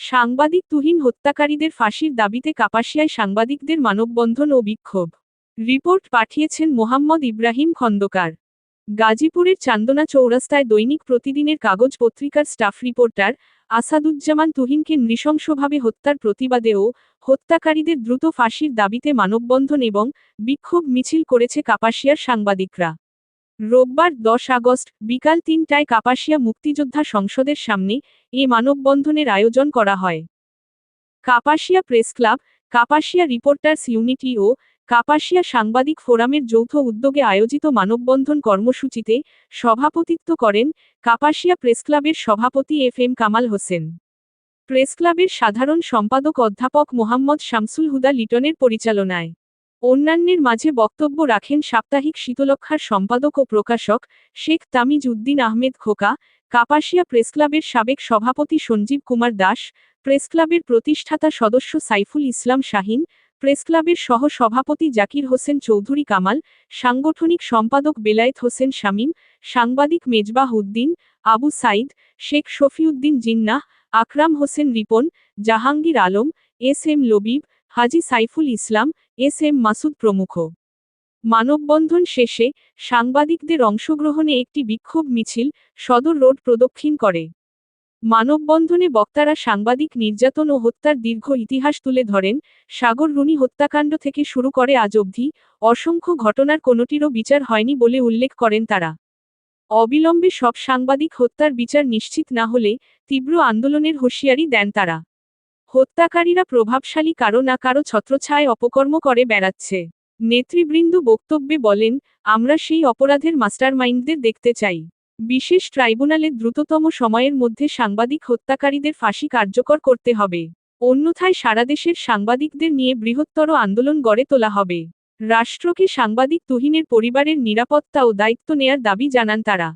সাংবাদিক তুহিন হত্যাকারীদের ফাঁসির দাবিতে কাপাসিয়ায় সাংবাদিকদের মানববন্ধন ও বিক্ষোভ। রিপোর্ট পাঠিয়েছেন মোহাম্মদ ইব্রাহিম খন্দকার। গাজীপুরের চান্দনা চৌরাস্তায় দৈনিক প্রতিদিনের কাগজ পত্রিকার স্টাফ রিপোর্টার আসাদুজ্জামান তুহিনকে নৃশংসভাবে হত্যার প্রতিবাদে ও হত্যাকারীদের দ্রুত ফাঁসির দাবিতে মানববন্ধন এবং বিক্ষোভ মিছিল করেছে কাপাসিয়ার সাংবাদিকরা। রোববার দশ আগস্ট বিকাল তিনটায় কাপাসিয়া মুক্তিযোদ্ধা সংসদের সামনে এ মানববন্ধনের আয়োজন করা হয়। Kapasia press club, Kapasia reporters unity ও কাপাসিয়া সাংবাদিক ফোরামের যৌথ উদ্যোগে আয়োজিত মানববন্ধন কর্মসূচিতে সভাপতিত্ব করেন কাপাসিয়া প্রেসক্লাবের সভাপতি এফ এম কামাল হোসেন। প্রেসক্লাবের সাধারণ সম্পাদক অধ্যাপক মোহাম্মদ শামসুল হুদা লিটনের পরিচালনায় অন্যান্যের মাঝে বক্তব্য রাখেন সাপ্তাহিক শীতলক্ষার সম্পাদক ও প্রকাশক শেখ তামিজ উদ্দিন আহমেদ খোকা, কাপাসিয়া প্রেসক্লাবের সাবেক সভাপতি সঞ্জীব কুমার দাস প্রেসক্লাবের প্রতিষ্ঠাতা সদস্য সাইফুল ইসলাম শাহিন প্রেসক্লাবের সহ সভাপতি জাকির হোসেন চৌধুরী কামাল, সাংগঠনিক সম্পাদক বেলায়েত হোসেন শামীম, সাংবাদিক Mezbah Uddin, Abu Saeed, Sheikh Shafiuddin Jinnah, Akram Hossain Ripon, Jahangir Alam, S M Labib, Haji Saiful Islam S M Masud প্রমুখ। মানববন্ধন শেষে সাংবাদিকদের অংশগ্রহণে একটি বিক্ষোভ মিছিল সদর রোড প্রদক্ষিণ করে। মানববন্ধনে বক্তারা সাংবাদিক নির্যাতন ও হত্যার দীর্ঘ ইতিহাস তুলে ধরেন, সাগর রুনি হত্যাকাণ্ড থেকে শুরু করে আজ অবধি অসংখ্য ঘটনার কোনোটিরও বিচার হয়নি বলে উল্লেখ করেন তারা। অবিলম্বে সব সাংবাদিক হত্যার বিচার নিশ্চিত না হলে তীব্র আন্দোলনের হুঁশিয়ারি দেন তারা। হত্যাকারীরা প্রভাবশালী কারও না কারও ছত্রছায় অপকর্ম করে বেড়াচ্ছে। নেতৃবৃন্দ বক্তব্যে বলেন, আমরা সেই অপরাধের মাস্টারমাইন্ডদের দেখতে চাই। বিশেষ ট্রাইব্যুনালে দ্রুততম সময়ের মধ্যে সাংবাদিক হত্যাকারীদের ফাঁসি কার্যকর করতে হবে। অন্যথায় সারা দেশের সাংবাদিকদের নিয়ে বৃহত্তর আন্দোলন গড়ে তোলা হবে। রাষ্ট্রকে সাংবাদিক তুহিনের পরিবারের নিরাপত্তা ও দায়িত্ব নেয়ার দাবি জানান তারা।